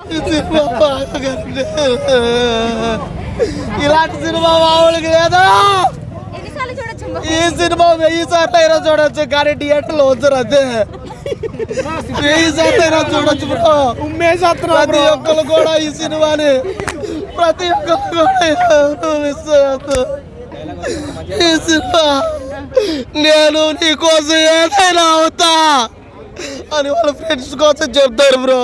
ఈ సినిమా బాగా ఇలాంటి సినిమా మామూలుగా లేదా? ఎన్నిసార్లు చూడొచ్చు ఈ సినిమా వెయ్యి సార్లు అయినా చూడొచ్చు కానీ థియేటర్లో వద్దరు అదే. వెయ్యి సార్లు అయినా చూడొచ్చు బ్రో. ప్రతి ఒక్కరు కూడా ఈ సినిమాని ప్రతి ఒక్కరు కూడా ఎవరు మిస్ అవ్వద్దు. ఈ సినిమా నేను నీకోసం ఏదైనా అవుతా. అని వాళ్ళ ఫ్రెండ్స్ కోసం చెప్తారు బ్రో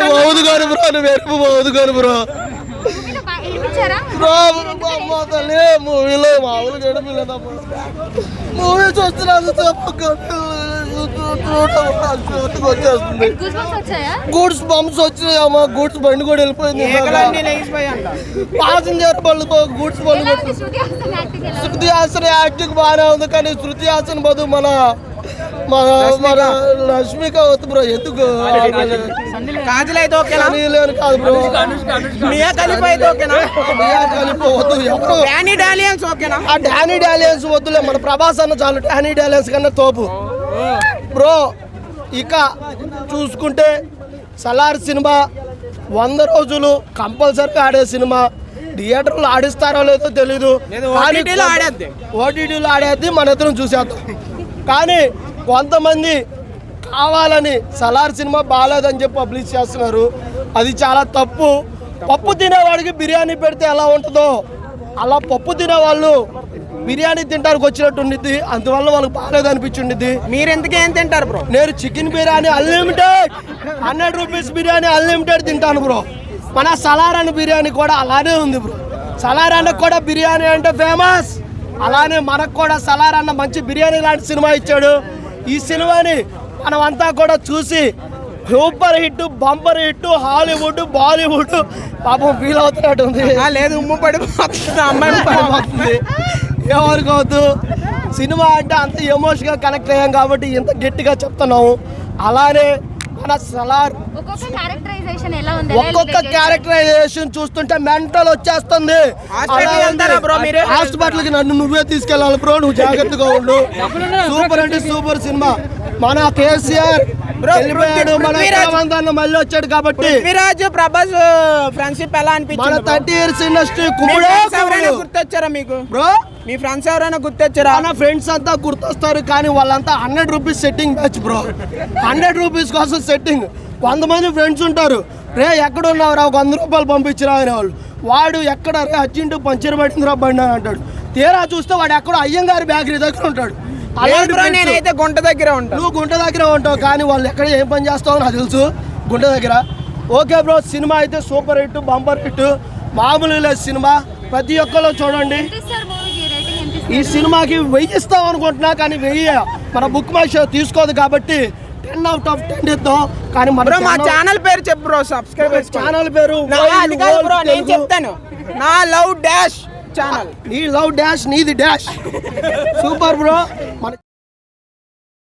నువ్వు అవుదుగాను బ్రో నువ్వు ఎరుపు అవుదుగాను బ్రో మూవీలో మామూలుగా మూవీ చూస్తున్నాను వచ్చేస్తుంది గూడ్స్ బంప్స్ వచ్చినాయి అమ్మ. గూడ్స్ బండి కూడా వెళ్ళిపోయింది. పాసింజర్ బళ్ళు గూడ్స్ బళ్ళు హాసన్ యాక్టింగ్ శృతి హాసన్ యాక్టింగ్ బాగానే ఉంది కానీ శృతి హాసన్ బదు మన రష్మిక వద్దు బ్రో ఎందుకు? కాజల్ అయితే ఓకేనా? కానీ లేని కాదు బ్రో. మియా ఖలీఫా అయితే ఓకేనా? మియా ఖలీఫా వద్దు ఎవరు? డానీ డాలియన్స్ ఓకేనా? ఆ డానీ డాలియన్స్ వద్దులే మన ప్రభాస్ అన్న చాలు డానీ డాలియన్స్ కన్నా తోపు. బ్రో ఇక చూసుకుంటే సలార్ సినిమా వంద రోజులు కంపల్సరీగా ఆడే సినిమా. థియేటర్లో ఆడిస్తారో లేదో తెలీదు. లేదు, కానీ OTT లో ఆడేద్ది. ఓటీటీలో ఆడేది మన ఇద్దరం చూసేద్దాం. కానీ కొంతమంది కావాలని సలార్ సినిమా బాగాలేదని చెప్పి పబ్లిష్ చేస్తున్నారు. అది చాలా తప్పు. పప్పు తినేవాడికి బిర్యానీ పెడితే ఎలా ఉంటుందో అలా పప్పు తినేవాళ్ళు బిర్యానీ తింటానికి వచ్చినట్టు ఉండిద్ది అందువల్ల వాళ్ళకి బాగాలేదు అనిపించిండిద్ది మీరు ఎందుకు ఏం తింటారు బ్రో? నేను chicken biryani unlimited hundred rupees biryani unlimited తింటాను బ్రో. మన సలార్ అనే బిర్యానీ కూడా అలానే ఉంది బ్రో. సలార్ అన్న కూడా బిర్యానీ అంటే ఫేమస్ అలానే మనకు కూడా సలార్ అన్న మంచి బిర్యానీ లాంటి సినిమా ఇచ్చాడు. ఈ సినిమాని మనం అంతా కూడా చూసి super hit bumper hit Hollywood Bollywood. పాపం ఫీల్ అవుతున్నట్టు ఉంది ఆ, లేదు ఉమ్ము పడిపోతుంది అమ్మాయి పడిపోతుంది. ఏమనుకోవద్దు. సినిమా అంటే అంత ఎమోషన్గా కనెక్ట్ అయ్యాం కాబట్టి ఇంత గట్టిగా చెప్తున్నాము. అలానే మన సలార్ ఒక్కొక్క క్యారెక్టరైజేషన్ చూస్తుంటే మెంటల్ వచ్చేస్తుంది. మీరు? హాస్పిటల్కి నన్ను నువ్వే తీసుకెళ్ళాలి బ్రో నువ్వు జాగ్రత్తగా ఉండు. సూపర్ అంటే సూపర్ సినిమా మన కేసీఆర్ మన మళ్ళీ వచ్చాడు కాబట్టి పృథ్వీరాజ్ ప్రభాస్ ఫ్రెండ్షిప్ ఎలా మన అనిపించింది థర్టీ ఇయర్స్ ఇండస్ట్రీ. గుర్తొచ్చారా మీకు? బ్రో మీ ఫ్రెండ్స్ ఎవరైనా గుర్తొచ్చారా? మన ఫ్రెండ్స్ అంతా గుర్తొస్తారు కానీ వాళ్ళంతా hundred rupees setting batch bro hundred rupees కోసం సెట్టింగ్ కొంతమంది ఫ్రెండ్స్ ఉంటారు. రే ఎక్కడ ఉన్నావురా ఒక వంద రూపాయలు పంపించిరా అనే వాళ్ళు వాడు ఎక్కడ రే? అర్జెంట్ పంచర్ పట్టిందిరా బండి అని అంటాడు. తీరా చూస్తే వాడు ఎక్కడో అయ్యంగారి బేకరీ దగ్గర ఉంటాడు. నేనైతే గుంట దగ్గర ఉంటాను నువ్వు గుంట దగ్గర ఉంటావు కానీ వాళ్ళు ఎక్కడ ఏం పని చేస్తావో నాకు తెలుసు. గుంట దగ్గర. ఓకే బ్రో సినిమా అయితే సూపర్ హిట్ బంపర్ హిట్. మామూలు లేదు సినిమా. ప్రతి ఒక్కరు చూడండి. ఈ సినిమాకి వెయ్యి ఇస్తాం అనుకుంటున్నా కానీ వెయ్యి మన బుక్ మై షో తీసుకోదు కాబట్టి టెన్ అవుట్ ఆఫ్ టెన్ ఇద్దాం. కానీ మన బ్రో మా ఛానల్ పేరు చెప్పు బ్రో సబ్స్క్రైబ్ ఛానల్ పేరు బ్రో నేను. చెప్తాను. నా లవ్ డాష్ ఛానల్ నీ లవ్ డాష్ నీది డాష్. సూపర్ బ్రో మన